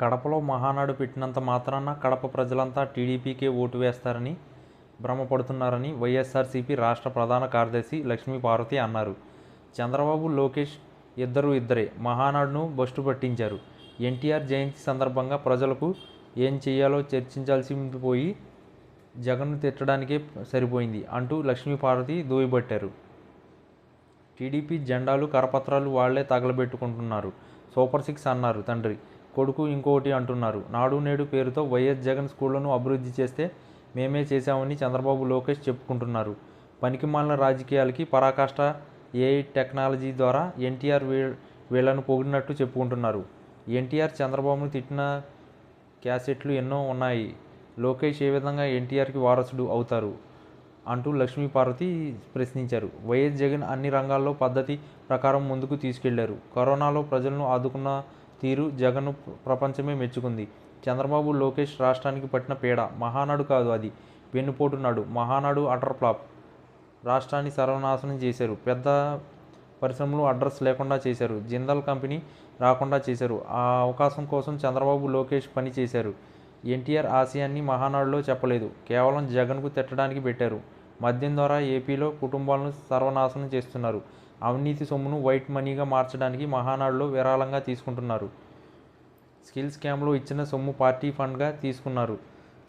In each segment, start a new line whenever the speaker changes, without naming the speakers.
కడపలో మహానాడు పెట్టినంత మాత్రాన కడప ప్రజలంతా టీడీపీకే ఓటు వేస్తారని భ్రమపడుతున్నారని వైఎస్ఆర్సీపీ రాష్ట్ర ప్రధాన కార్యదర్శి లక్ష్మీ పార్వతి అన్నారు. చంద్రబాబు లోకేష్ ఇద్దరు ఇద్దరే. మహానాడును బస్టు పట్టించారు. ఎన్టీఆర్ జయంతి సందర్భంగా ప్రజలకు ఏం చేయాలో చర్చించాల్సి పోయి జగన్ను తిట్టడానికే సరిపోయింది అంటూ లక్ష్మీ పార్వతి దూయబట్టారు టీడీపీ జెండాలు కరపత్రాలు వాళ్ళే తగలబెట్టుకుంటున్నారు. సూపర్ సిక్స్ అన్నారు తండ్రి. కొడుకు ఇంకోటి అంటున్నారు. నాడు నేడు పేరుతో వైఎస్ జగన్ స్కూళ్ళను అభివృద్ధి చేస్తే మేమే చేశామని చంద్రబాబు లోకేష్ చెప్పుకుంటున్నారు. పనికిమాలిన రాజకీయాలకి పరాకాష్ట ఏఐ టెక్నాలజీ ద్వారా ఎన్టీఆర్ వీ వీళ్ళను పొగిడినట్టు చెప్పుకుంటున్నారు. ఎన్టీఆర్ చంద్రబాబును తిట్టిన క్యాసెట్లు ఎన్నో ఉన్నాయి. లోకేష్ ఏ విధంగా ఎన్టీఆర్కి వారసుడు అవుతారు? అంటూ లక్ష్మీపార్వతి ప్రశ్నించారు. వైఎస్ జగన్ అన్ని రంగాల్లో పద్ధతి ప్రకారం ముందుకు తీసుకెళ్ళారు. కరోనాలో ప్రజలను ఆదుకున్న తీరు జగన్ ప్రపంచమే మెచ్చుకుంది. చంద్రబాబు లోకేష్ రాష్ట్రానికి పట్టిన పీడ మహానాడు కాదు అది. వెన్నుపోటు నాడు మహానాడు అటర్ ఫ్లాప్. రాష్ట్రాన్ని సర్వనాశనం చేశారు. పెద్ద పరిశ్రమలు అడ్రస్ లేకుండా చేశారు. జిందాల్ కంపెనీ రాకుండా చేశారు. ఆ అవకాశం కోసం చంద్రబాబు లోకేష్ పని చేశారు. ఎన్టీఆర్ ఆశయాన్ని మహానాడులో చెప్పలేదు. కేవలం జగన్కు తిట్టడానికి పెట్టారు. మద్యం ద్వారా ఏపీలో కుటుంబాలను సర్వనాశనం చేస్తున్నారు. అవినీతి సొమ్మును వైట్ మనీగా మార్చడానికి మహానాడులో విరాళంగా తీసుకుంటున్నారు. స్కిల్ స్కామ్లో ఇచ్చిన సొమ్ము పార్టీ ఫండ్గా తీసుకున్నారు.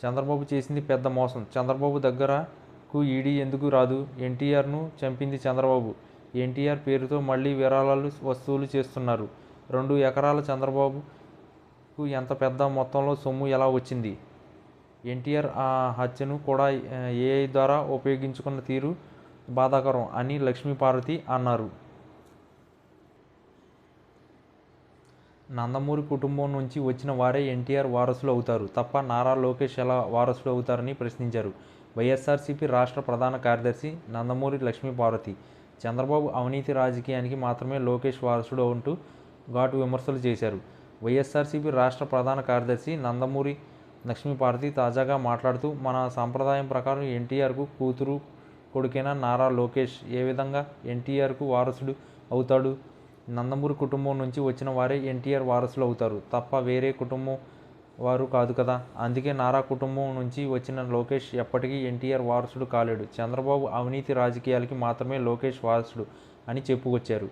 చంద్రబాబు చేసింది పెద్ద మోసం. చంద్రబాబు దగ్గరకు ఈడీ ఎందుకు రాదు? ఎన్టీఆర్ను చంపింది చంద్రబాబు. ఎన్టీఆర్ పేరుతో మళ్ళీ విరాళాలు వసూలు చేస్తున్నారు. రెండు ఎకరాల చంద్రబాబుకు ఎంత పెద్ద మొత్తంలో సొమ్ము ఎలా వచ్చింది? ఎన్టీఆర్ ఆ హత్యను కూడా ఏఐ ద్వారా ఉపయోగించుకున్న తీరు బాధాకరం అని లక్ష్మీపార్వతి అన్నారు. నందమూరి కుటుంబం నుంచి వచ్చిన వారే ఎన్టీఆర్ వారసులు అవుతారు. తప్ప నారా లోకేష్ ఎలా వారసులు అవుతారని ప్రశ్నించారు. వైఎస్ఆర్సీపీ రాష్ట్ర ప్రధాన కార్యదర్శి నందమూరి లక్ష్మీపార్వతి చంద్రబాబు అవినీతి రాజకీయానికి మాత్రమే లోకేష్ వారసుడు అంటూ ఘాటు విమర్శలు చేశారు. వైఎస్ఆర్సీపీ రాష్ట్ర ప్రధాన కార్యదర్శి నందమూరి లక్ష్మీపార్వతి తాజాగా మాట్లాడుతూ మన సాంప్రదాయం ప్రకారం ఎన్టీఆర్కు కూతురు కొడుకైన నారా లోకేష్ ఏ విధంగా ఎన్టీఆర్కు వారసుడు అవుతాడు? నందమూరి కుటుంబం నుంచి వచ్చిన వారే ఎన్టీఆర్ వారసులు అవుతారు. తప్ప వేరే కుటుంబం వారు కాదు కదా? అందుకే నారా కుటుంబం నుంచి వచ్చిన లోకేష్ ఎప్పటికీ ఎన్టీఆర్ వారసుడు కాలేడు. చంద్రబాబు అవినీతి రాజకీయాలకి మాత్రమే లోకేష్ వారసుడు అని చెప్పుకొచ్చారు.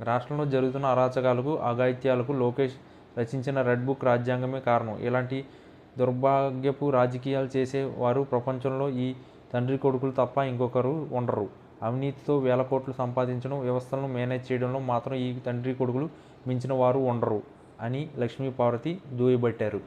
రాష్ట్రంలో జరుగుతున్న అరాచకాలకు అఘాయిత్యాలకు లోకేష్ రచించిన రెడ్ బుక్ రాజ్యాంగమే కారణం. ఇలాంటి దుర్భాగ్యపు రాజకీయాలు చేసే వారు ప్రపంచంలో ఈ తండ్రి కొడుకులు తప్ప ఇంకొకరు ఉండరు. అవినీతితో వేల కోట్లు సంపాదించడం వ్యవస్థలను మేనేజ్ చేయడంలో మాత్రం ఈ తండ్రి కొడుకులు మించిన వారు ఉండరు అని లక్ష్మీ పార్వతి దూయబట్టారు.